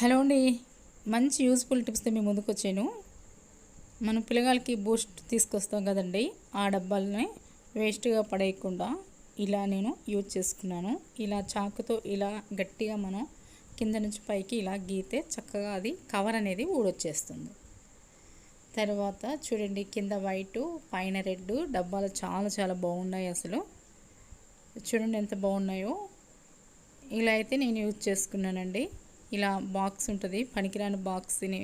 Hello అండి. మంచి useful టిప్స్తో మేము ముందుకు వచ్చాను. మనం పిల్లగాళ్ళకి బూస్ట్ తీసుకొస్తాం కదండి. ఆ డబ్బాలని వేస్ట్గా పడేయకుండా ఇలా నేను యూజ్ చేసుకున్నాను. ఇలా చాకుతో ఇలా గట్టిగా మనం కింద నుంచి పైకి ఇలా గీతే చక్కగా అది కవర్ అనేది ఊడొచ్చేస్తుంది. తర్వాత చూడండి కింద వైట్ పైన రెడ్ డబ్బాలు చాలా చాలా బాగున్నాయి అసలు. చూడండి ఎంత బాగున్నాయో. ఇలా అయితే నేను యూజ్ చేసుకున్నానండి. ఇలా బాక్స్ ఉంటుంది పనికిరాని బాక్స్ని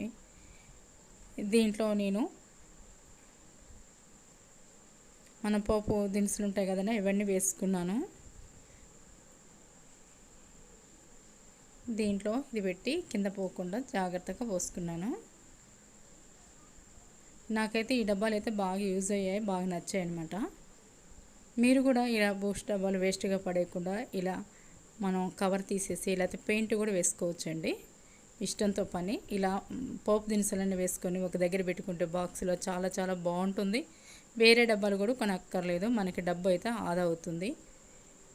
దీంట్లో నేను మన పోపు దినుసులు ఉంటాయి కదండి ఇవన్నీ వేసుకున్నాను. దీంట్లో ఇది పెట్టి కింద పోకుండా జాగ్రత్తగా పోసుకున్నాను. నాకైతే ఈ డబ్బాలు అయితే బాగా యూజ్ అయ్యాయి బాగా నచ్చాయి అనమాట మీరు కూడా ఇలా బూస్ట్ డబ్బాలు వేస్ట్గా పడేయకుండా ఇలా మనం కవర్ తీసేసి లేకపోతే పెయింట్ కూడా వేసుకోవచ్చండి. ఇష్టంతో పని. ఇలా పోపు దినుసులన్నీ వేసుకొని ఒక దగ్గర పెట్టుకుంటే బాక్స్లో చాలా చాలా బాగుంటుంది. వేరే డబ్బాలు కూడా కొనక్కర్లేదు. మనకి డబ్బు అయితే ఆదా అవుతుంది.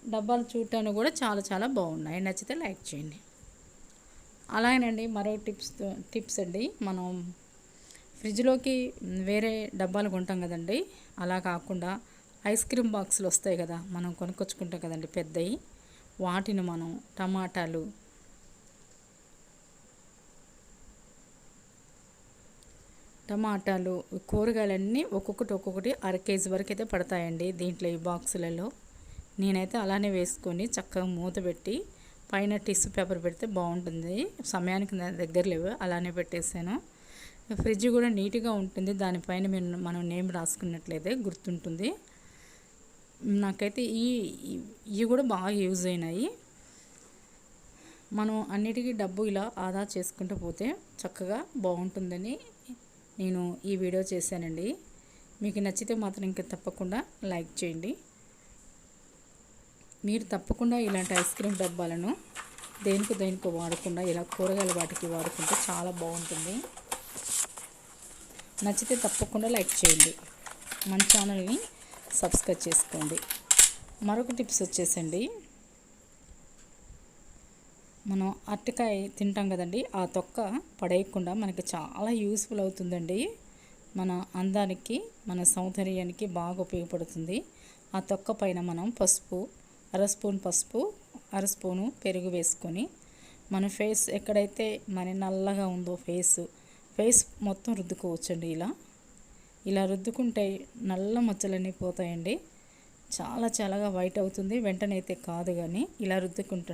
డబ్బాలు చూడటానికి కూడా చాలా చాలా బాగున్నాయి. నచ్చితే లైక్ చేయండి. అలాగేనండి. మరో టిప్స్ టిప్స్ అండి. మనం ఫ్రిడ్జ్లోకి వేరే డబ్బాలు కొంటాం కదండి. అలా కాకుండా ఐస్ క్రీమ్ బాక్సులు వస్తాయి కదా. మనం కొనుక్కొచ్చుకుంటాం కదండి పెద్దవి వాటిని మనం టమాటాలు టమాటాలు కూరగాయలన్నీ ఒక్కొక్కటి ఒక్కొక్కటి అర కేజీ వరకు అయితే పడతాయండి దీంట్లో ఈ బాక్సులలో. నేనైతే అలానే వేసుకొని చక్కగా మూత పెట్టి పైన టిష్యూ పేపర్ పెడితే బాగుంటుంది. సమయానికి నా దగ్గర లేవు అలానే పెట్టేసాను. ఫ్రిడ్జ్ కూడా నీట్గా ఉంటుంది దానిపైన మనం నేమ్ రాసుకున్నట్లయితే గుర్తుంటుంది. నాకైతే ఈ ఇవి కూడా బాగా యూజ్ అయినాయి. మనం అన్నిటికీ డబ్బు ఇలా ఆదా చేసుకుంటూ పోతే చక్కగా బాగుంటుందని నేను ఈ వీడియో చేశానండి. మీకు నచ్చితే మాత్రం ఇంకా తప్పకుండా లైక్ చేయండి. మీరు తప్పకుండా ఇలాంటి ఐస్ క్రీమ్ డబ్బాలను దేనికి దేనికి వాడకుండా ఇలా కూరగాయల వాటికి వాడుకుంటే చాలా బాగుంటుంది. నచ్చితే తప్పకుండా లైక్ చేయండి. మన ఛానల్ని సబ్స్క్రైబ్ చేసుకోండి. మరొక టిప్స్ వచ్చేసండి. మనం అరటికాయ తింటాం కదండి ఆ తొక్క పడేయకుండా మనకి చాలా యూస్ఫుల్ అవుతుందండి. మన అందానికి మన సౌందర్యానికి బాగా ఉపయోగపడుతుంది. ఆ తొక్క పైన మనం పసుపు అర స్పూన్ పసుపు అర స్పూను పెరుగు వేసుకొని మన ఫేస్ ఎక్కడైతే మరి నల్లగా ఉందో ఫేస్ ఫేస్ మొత్తం రుద్దుకోవచ్చండి ఇలా. ఇలా రుద్దుకుంటే నల్ల మచ్చలన్నీ పోతాయండి. చాలా చాలాగా వైట్ అవుతుంది. వెంటనే అయితే కాదు కానీ ఇలా రుద్దుకుంటే